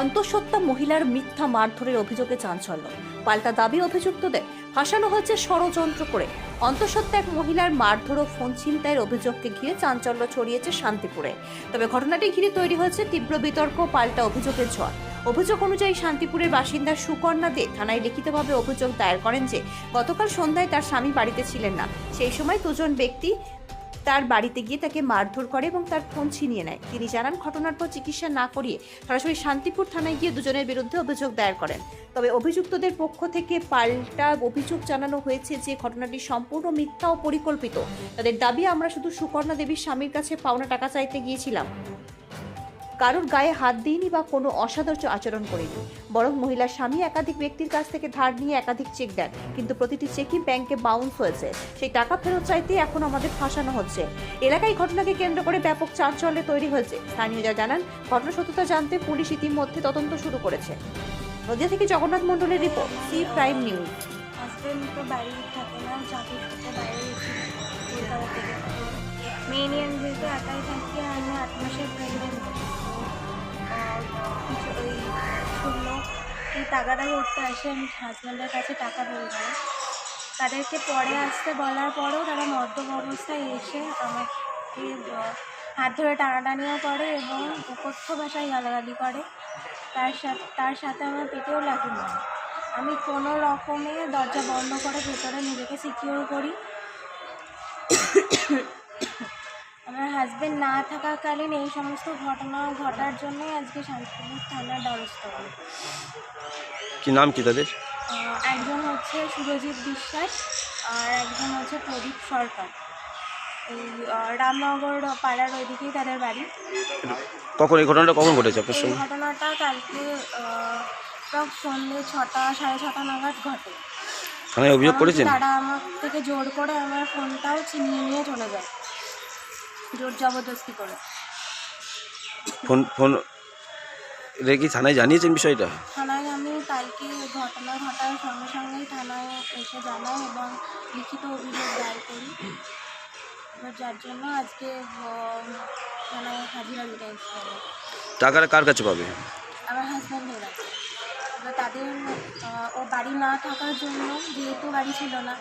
অন্তঃসত্ত্বা মহিলার মিথ্যা মারধরের অভিযোগে চাঞ্চল্য। পাল্টা দাবি অভিযুক্তদের। ফাঁসানো হচ্ছে ষড়যন্ত্র করে। অন্তঃসত্ত্বা এক মহিলার মারধর ও ফোন ছিনতাইয়ের অভিযোগকে ঘিরে চাঞ্চল্য ছড়িয়েছে শান্তিপুরে। তবে ঘটনাটি ঘিরে তৈরি হয়েছে তীব্র বিতর্ক পাল্টা অভিযোগের ঝড়। অভিযোগ অনুযায়ী শান্তিপুরের বাসিন্দা সুকন্যা দে থানায় লিখিতভাবে অভিযোগ দায়ের করেন যে, গতকাল সন্ধ্যায় তার স্বামী বাড়িতে ছিলেন না। সেই সময় দুজন ব্যক্তি তার বাড়িতে গিয়ে তাকে মারধর করে এবং তার ফোন ছিনিয়ে নেয়। তিনি জানান, ঘটনার পর চিকিৎসা না করিয়ে সরাসরি শান্তিপুর থানায় গিয়ে দুজনের বিরুদ্ধে অভিযোগ দায়ের করেন। তবে অভিযুক্তদের পক্ষ থেকে পাল্টা অভিযোগ জানানো হয়েছে যে ঘটনাটি সম্পূর্ণ মিথ্যা ও পরিকল্পিত। তাদের দাবি, আমরা শুধু সুকর্ণা দেবীর স্বামীর কাছে পাওনা টাকা চাইতে গিয়েছিলাম। কারোর গায়ে হাত দিইনি বা কোনো অসাদার্য আচরণ করিনি। বরং মহিলার স্বামী একাধিক ব্যক্তির কাছ থেকে ধার নিয়ে একাধিক চেক দেন। কিন্তু প্রতিটি চেকই ব্যাংকে বাউন্স হয়েছে। সেই টাকা ফেরত চাইতে এখন আমাদের ফাঁসানো হচ্ছে। এলাকায় ঘটনাকে কেন্দ্র করে ব্যাপক চাঞ্চল্য তৈরি হয়েছে। স্থানীয়রা জানান ঘটনা সত্যতা জানতে পুলিশ ইতিমধ্যে তদন্ত শুরু করেছে। নদিয়া থেকে জগন্নাথ মণ্ডলের রিপোর্ট, সি প্রাইম নিউজ। মেয়ে নিয়ে যেহেতু একাই থাকি, আমি আট মাসের প্রেগনেন্ট এই টাকাটা করতে আসে, আমি হাজব্যান্ডের কাছে টাকা বলব তাদেরকে পরে আসতে বলার পরেও তারা মদ্যপ অবস্থায় এসে আমাকে হাত ধরে টানাটানিও করে এবং উপস্থ ভাষায় গালাগালি করে। তার সাথে তার সাথে আমার পেটেও লাগে আমি কোনো রকমে দরজা বন্ধ করে ভেতরে নিজেকে সিকিউর করি। হাজবেন্ড না থাকাকালীন এই সমস্ত ঘটনা ঘটার জন্যই আজকে শান্তিপুর থানার দ্বারস্থ হই কি নাম কি তাদের? আহ, একজন হচ্ছে সুরজিৎ বিশ্বাস আর একজন হচ্ছে প্রদীপ সরকার। এই আহ, রামনগর পাড়ার ওইদিকেই তাদের বাড়ি। কখন এই ঘটনাটা কখন ঘটেছে আপনার এই সঙ্গে? ঘটনাটা কালকে প্রায় সন্ধ্যে ছটা সাড়ে ছটা নাগাদ ঘটে। থানায় অভিযোগ এমনকি করেছেন? তারা আমার থেকে জোর করে আমার ফোনটাও ছিনিয়ে নিয়ে চলে যায়। জোর জবরদস্তি করে। ফোন ফোন এটা কি থানায় জানিয়েছেন বিষয়টা? থানায় আমি কালকে ঘটনা ঘটার সঙ্গে সঙ্গেই থানায় এসে জানাই এবং লিখিত অভিযোগ দায়ের করি। এবার যার জন্য আজকে আহ, থানায় হাজিরা দিতে টাকাটা কার কাছে পাবে? আমার হাজব্যান্ডের আছে এবার তাদের আহ, ও বাড়ি না থাকার জন্য যেহেতু বাড়ি ছিল না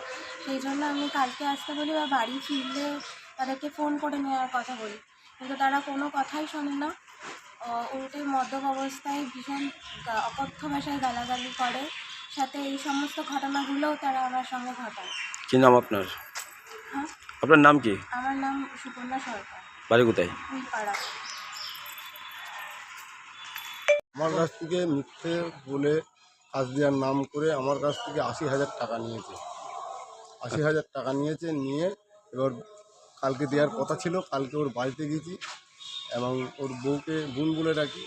সেই জন্য আমি কালকে আসতে বলি বা বাড়ি ফিরলে তাদেরকে ফোন করে নেওয়ার কথা বলি। কিন্তু তারা কোনো কথাই শোনে না। উল্টে মদ্যপ অবস্থায় ভীষণ অকথ্য ভাষায় গালাগালি করে। সাথে এই সমস্ত ঘটনাগুলোও তারা আমার সঙ্গে ঘটায়। কি নাম আপনার? হ্যাঁ? আপনার নাম কি? আমার নাম সুকন্যা সরকার। বাড়ি কোথায়? আমার কাছ থেকে মিথ্যে বলে কাজ দেওয়ার নাম করে আমার কাছ থেকে আশি হাজার টাকা নিয়েছে। আশি হাজার টাকা নিয়েছে নিয়ে এবার কালকে দেওয়ার কথা ছিল কালকে ওর বাড়িতে গেছি এবং ওর বউকে বোন বলে ডাকি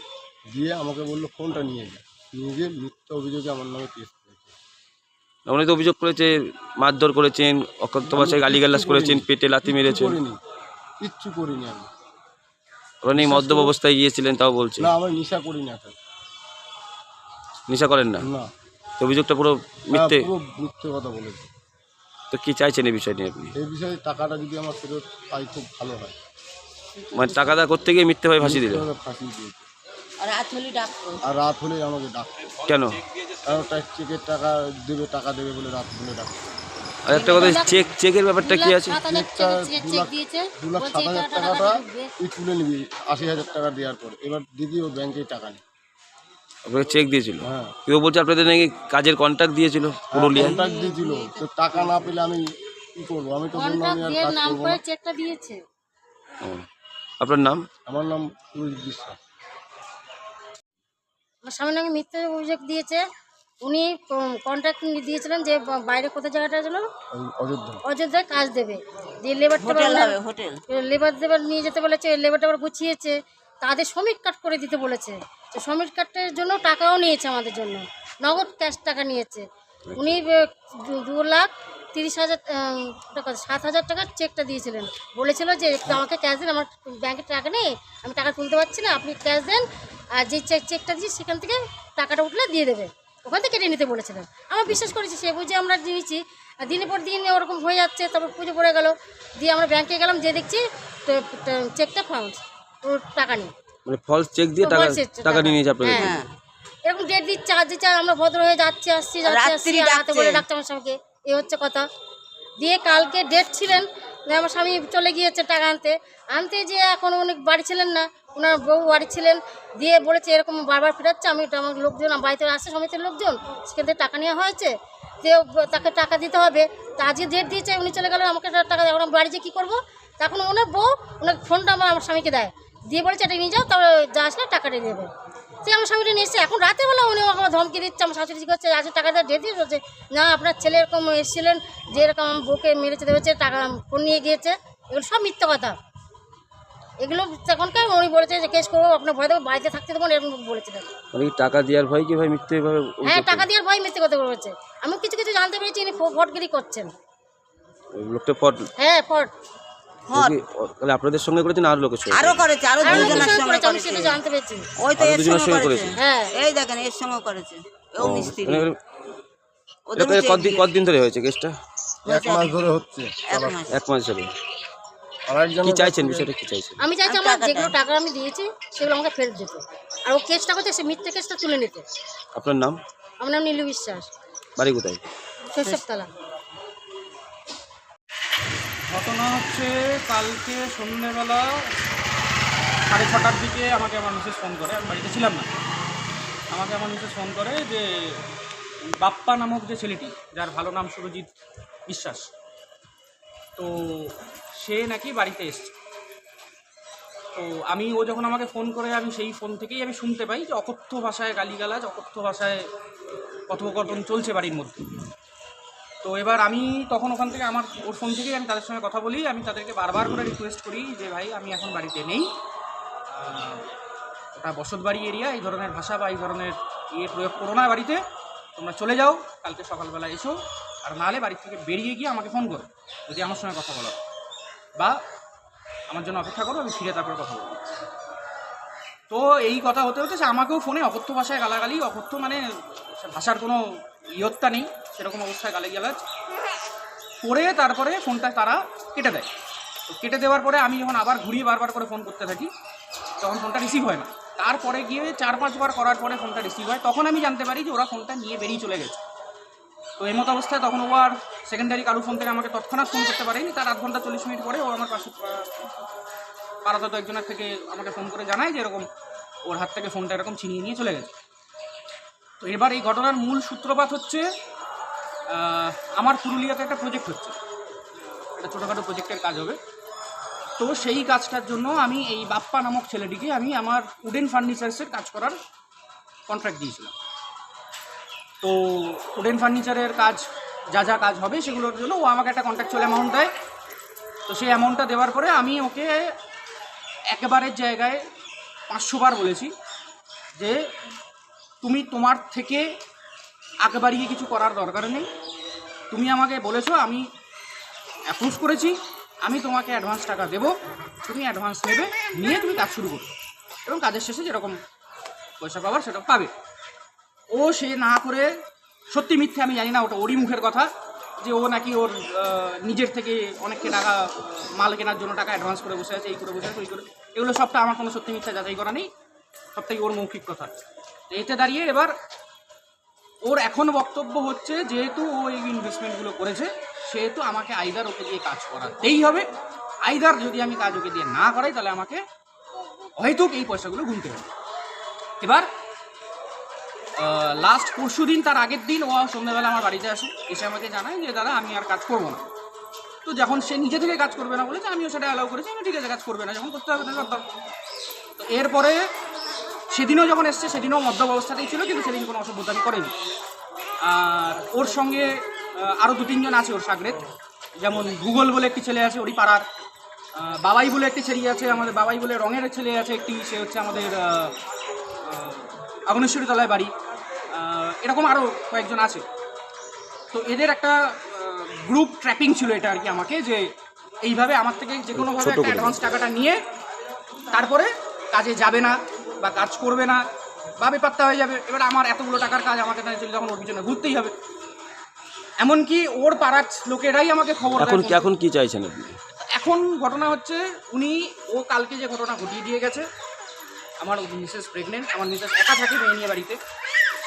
দিয়ে আমাকে বলল ফোনটা নিয়ে যা। নিয়ে গিয়ে মিথ্যা অভিযোগে আমার নামে কেস করেছে। উনি তো অভিযোগ করেছে মারধর করেছেন অকথ্য ভাষায় গালিগালাজ করেছেন পেটে লাথি মেরেছেন। করিনি কিচ্ছু করিনি আমি। উনি মদ্যপ অবস্থায় গিয়েছিলেন তাও বলছে। না আমি নেশা করি না এখন নেশা করেন না? না। তো অভিযোগটা পুরো মিথ্যে হ্যাঁ, পুরো মিথ্যে কথা বলেছে। তো কি চাইছেন এই বিষয় নিয়ে আপনি? এই বিষয়ে টাকাটা যদি আমার ফেরত পাই খুব ভালো হয়। মানে টাকা দা করতে গিয়ে মিথ্যে ভাবে ফাঁসি মিথ্যে ফাঁসি আর রাত হলে ডাকতো আর রাত হলে আমাকে ডাকতো কেন? চেকের টাকা দেবে টাকা দেবে বলে রাত হলে ডাকতো আর একটা কথা চেক চেকের ব্যাপারটা কি আছে? চেকটা দু লাখ সাত হাজার টাকাটা টাকাটা তুই তুলে নিবি আশি হাজার টাকা দেওয়ার পর। এবার দিদি ও ব্যাংকে টাকা নেই আপনাকে চেক দিয়েছিল। হ্যাঁ। কেউ বলছে আপনাদের নাকি কাজের কন্ট্রাক্ট দিয়েছিল পুরুলিয়ায়? কন্ট্রাক্ট দিয়েছিল। তো টাকা না পেলে আমি কি করব? আমি তো বললাম আমি আর কাজ করব না। চেকটা দিয়েছে। আপনার নাম? আমার নাম সুরজিৎ বিশ্বাস। আমার সামনে নাকি মিথ্যে অভিযোগ দিয়েছে। উনি কন্ট্রাক্ট দিয়েছিলেন যে বা- বাইরে কোথায় জায়গাটা ছিল? ওই অযোধ্যা অযোধ্যায় কাজ দেবে। দিয়ে লেবারটা হোটেল লেবার দেবার নিয়ে যেতে বলেছে লেবারটা আবার গুছিয়েছে। তাদের শ্রমিক কার্ড করে দিতে বলেছে। তো শ্রমিক কার্ডের জন্য টাকাও নিয়েছে আমাদের জন্য। নগদ ক্যাশ টাকা নিয়েছে। উনি দু- লাখ তিরিশ হাজার টাকা সাত হাজার টাকার চেকটা দিয়েছিলেন। বলেছিল যে আমাকে ক্যাশ দেন, আমার ব্যাংকে টাকা নেই, আমি টাকা তুলতে পারছি না, আপনি ক্যাশ দেন, আর যে চেক চেকটা দিয়েছি, সেখান থেকে টাকাটা উঠলে দিয়ে দেবে। ওখান থেকে কেটে নিতে বলেছিলেন। আমরা বিশ্বাস করেছি, সে বুঝে আমরা নিয়েছি দিনের পর দিন ওরকম হয়ে যাচ্ছে, তারপর পুজো পড়ে গেল, দিয়ে আমরা ব্যাংকে গেলাম, যে দেখছি চেকটা ফাউন্ড ওর টাকা নেই। মানে ফলস চেক দিয়ে টাকা টাকা নিয়ে নিয়েছে আপনাদের হ্যাঁ। এরকম ডেট দিচ্ছে আজ দিচ্ছে আর আমরা ভদ্র হয়ে যাচ্ছি আসছি যাচ্ছি আসছি রাত্রি রাতে বলে ডাকছে। আমার স্বামীকে। এই হচ্ছে কথা। দিয়ে কালকে ডেট ছিলেন যে আমার স্বামী চলে গিয়েছে টাকা আনতে। আনতে যে এখন উনি বাড়ি ছিলেন না ওনার বউ বাড়ি ছিলেন। দিয়ে বলেছে এরকম বারবার ফেরাচ্ছে আমি এটা আমার লোকজন আমার বাড়িতে আসছে সমিতির লোকজন সেখান থেকে টাকা নেওয়া হয়েছে। যে তাকে টাকা দিতে হবে তা আজকে ডেট দিয়েছে উনি চলে গেলেন আমাকে টাকা দেয়। এখন আমি বাড়ি যে কী করব? তখন ওনার বউ ওনার ফোনটা আমার আমার স্বামীকে দেয়। দিয়ে বলেছে এটা নিয়ে যাও তারপরে যা আসলে টাকাটা দেবে সে আমার স্বামীটা নিয়ে এসছে। এখন রাতে বেলা উনি আমাকে ধমকি দিচ্ছে আমার শাশুড়ি করছে আজকে টাকাটা দিয়ে দিয়ে বলছে না আপনার ছেলে এরকম এসেছিলেন যে এরকম বুকে মেরেছে দেবেছে টাকা ফোন নিয়ে গিয়েছে। এগুলো সব মিথ্যা কথা। এগুলো তখনকার উনি বলেছে যে কেস করব আপনার ভয় দেবো বাড়িতে থাকতে দেবো এরকম বলেছিলেন মানে টাকা দেওয়ার ভয় কি ভাই? মিথ্যে হ্যাঁ টাকা দেওয়ার ভয় মিথ্যে কথা বলেছে। আমি কিছু কিছু জানতে পেরেছি ইনি ফটগিরি করছেন। লোকটা পট হ্যাঁ ফট। তাহলে আপনাদের সঙ্গে করেছেন আর লোকের সঙ্গে আরও করেছে আরও দুজনের সঙ্গে করেছে আমি জানতে পেরেছি। ওই তো এর সঙ্গে করেছে? হ্যাঁ। এই দেখেন এর সঙ্গে করেছে। ও মিস্ত্রি। মানে এটা কতদিন কতদিন ধরে হয়েছে কেসটা? এক মাস ধরে হচ্ছে এক মাস। ধরে। কি চাইছেন বিষয়টা কি চাইছেন? আমি চাইছি আমি আমার যেগুলো টাকা আমি দিয়েছি সেগুলো আমাকে ফেরত দিত। আর ও কেসটা করছে সে মিথ্যে কেসটা তুলে নিতে। আপনার নাম? আমার নাম নীলু বিশ্বাস। বাড়ি কোথায়? শৈশবতলা। ঘটনা হচ্ছে কালকে সন্ধ্যেবেলা সাড়ে ছটার দিকে আমাকে আমার মিসেস ফোন করে। আমি বাড়িতে ছিলাম না। আমাকে আমার মিসেস ফোন করে যে, বাপ্পা নামক যে ছেলেটি, যার ভালো নাম সুরজিৎ বিশ্বাস, তো সে নাকি বাড়িতে এসছে। তো আমি, ও যখন আমাকে ফোন করে, আমি সেই ফোন থেকেই আমি শুনতে পাই যে, অকথ্য ভাষায় গালিগালাজ, অকথ্য ভাষায় কথোপকথন চলছে বাড়ির মধ্যে। তো এবার আমি তখন ওখান থেকে আমার ওর ফোন থেকেই আমি তাদের সঙ্গে কথা বলি, আমি তাদেরকে বারবার করে রিকোয়েস্ট করি যে, ভাই, আমি এখন বাড়িতে নেই। ওটা বসতবাড়ি এরিয়া এই ধরনের ভাষা বা এই ধরনের ইয়ে প্রয়োগ করো না বাড়িতে, তোমরা চলে যাও, কালকে সকালবেলা এসো, আর নাহলে বাড়ি থেকে বেরিয়ে গিয়ে আমাকে ফোন করো, যদি আমার সঙ্গে কথা বলো। বা আমার জন্য অপেক্ষা করো, আমি ফিরে তারপরে কথা বলব। তো এই কথা হতে হতে সে আমাকেও ফোনে অকথ্য ভাষায় গালাগালি, অকথ্য মানে ভাষার কোনো ইয়ত্তা নেই। সেরকম অবস্থায় গালি গালাজ করে তারপরে ফোনটা তারা কেটে দেয়। তো কেটে দেওয়ার পরে আমি যখন আবার ঘুরিয়ে বারবার করে ফোন করতে থাকি, তখন ফোনটা রিসিভ হয় না। তারপরে গিয়ে চার পাঁচবার করার পরে ফোনটা রিসিভ হয়। তখন আমি জানতে পারি যে ওরা ফোনটা নিয়ে বেরিয়ে চলে গেছে। তো এই মতো অবস্থায় তখন ও আর সেকেন্ডারি কারু ফোন থেকে আমাকে তৎক্ষণাৎ ফোন করতে পারেনি। তার আধ ঘণ্টা চল্লিশ মিনিট পরে ও আমার পাশে পাড়াতত একজনের থেকে আমাকে ফোন করে জানায় যে এরকম ওর হাত থেকে ফোনটা এরকম ছিনিয়ে নিয়ে চলে গেছে। তো এবার এই ঘটনার মূল সূত্রপাত হচ্ছে আমার পুরুলিয়াতে একটা প্রজেক্ট হচ্ছে। একটা ছোটোখাটো প্রজেক্টের কাজ হবে। তো সেই কাজটার জন্য আমি এই বাপ্পা নামক ছেলেটিকে আমি আমার উডেন ফার্নিচার্সের কাজ করার কন্ট্রাক্ট দিয়েছিলাম। তো উডেন ফার্নিচারের কাজ, যা যা কাজ হবে সেগুলোর জন্য ও আমাকে একটা কন্ট্রাকচুয়াল অ্যামাউন্ট দেয়। তো সেই অ্যামাউন্টটা দেওয়ার পরে আমি ওকে একেবারের জায়গায় পাঁচশো বার বলেছি যে, তুমি তোমার থেকে আগে বাড়িয়ে কিছু করার দরকার নেই। তুমি আমাকে বলেছ, আমি অ্যাপ্রুভ করেছি, আমি তোমাকে অ্যাডভান্স টাকা দেবো, তুমি অ্যাডভান্স নেবে, নিয়ে তুমি কাজ শুরু করো এবং কাজের শেষে যেরকম পয়সা পাবার সেটা পাবে। ও সে না করে সত্যি মিথ্যে আমি জানি না, ওটা ওরই মুখের কথা, যে ও নাকি ওর নিজের থেকে অনেককে টাকা, মাল কেনার জন্য টাকা অ্যাডভান্স করে বসে আছে, এই করে বসে আছে, ওই করে। এগুলো সবটা আমার কোনো সত্যি মিথ্যা যাচাই করা নেই, সবটাই ওর মৌখিক কথা। এতে দাঁড়িয়ে এবার ওর এখন বক্তব্য হচ্ছে, যেহেতু ও এই ইনভেস্টমেন্টগুলো করেছে, সেহেতু আমাকে আইদার ওকে দিয়ে কাজ করাতেই হবে। আইদার যদি আমি কাজ ওকে দিয়ে না করাই, তাহলে আমাকে হয়তো এই পয়সাগুলো গুনতে হবে। এবার লাস্ট পরশু দিন তার আগের দিন ও সন্ধ্যাবেলা আমার বাড়িতে আসে, এসে আমাকে জানায় যে, দাদা, আমি আর কাজ করব না। তো যখন সে নিজে থেকে কাজ করবে না বলেছে, আমিও সেটা অ্যালাউ করেছি আমি ঠিক আছে, কাজ করবে না, যখন করতে হবে তো এরপরে সেদিনও যখন এসছে সেদিনও মদ্যপ অবস্থাতেই ছিল কিন্তু সেদিন কোনো অসভ্যতামি করেনি। আর ওর সঙ্গে আরও দু তিনজন আছে ওর সাগরেত যেমন গুগল বলে একটি ছেলে আছে ওরই পাড়ার বাবাই বলে একটি ছেলে আছে আমাদের বাবাই বলে রঙের ছেলে আছে একটি সে হচ্ছে আমাদের আগুনেশ্বরী তলায় বাড়ি। এরকম আরও কয়েকজন আছে। তো এদের একটা গ্রুপ ট্র্যাপিং ছিল এটা আর কি আমাকে যে এইভাবে আমার থেকে যে কোনোভাবে একটা অ্যাডভান্স টাকাটা নিয়ে তারপরে কাজে যাবে না। বা কাজ করবে না বা বেপাত্তা হয়ে যাবে। এবার আমার এতগুলো টাকার কাজ আমাকে তাই চলে যখন ওর পিছনে ঘুরতেই হবে। এমনকি ওর পাড়ার লোকেরাই আমাকে খবর এখন কি এখন কি চাইছেন আপনি? এখন ঘটনা হচ্ছে উনি ও কালকে যে ঘটনা ঘটিয়ে দিয়ে গেছে আমার মিসেস প্রেগনেন্ট আমার মিসেস একা থাকে মেয়ে নিয়ে বাড়িতে।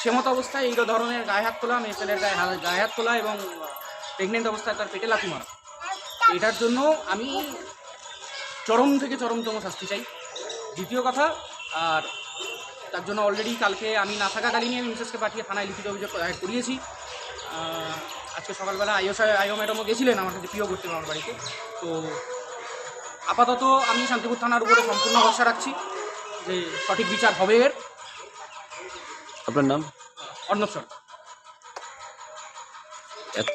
সে মতো অবস্থায় এই ধরনের গায়ে হাত তোলা মেয়ে ছেলের গায়ে হাত গায়ে হাত তোলা এবং প্রেগনেন্ট অবস্থায় তার পেটে লাথি মারা। এটার জন্য আমি চরম থেকে চরমতম শাস্তি চাই। দ্বিতীয় কথা আর তার জন্য অলরেডি কালকে আমি না থাকাকালীনই আমি মিসেসকে পাঠিয়ে থানায় লিখিত অভিযোগ করিয়েছি। আজকে সকালবেলা আইও আইও ম্যাডামও গেছিলেন আমার কাছে প্রিয় করতে আমার বাড়িতে। তো আপাতত আমি শান্তিপুর থানার উপরে সম্পূর্ণ ভরসা রাখছি যে সঠিক বিচার হবে এর। আপনার নাম? অর্ণব সরকার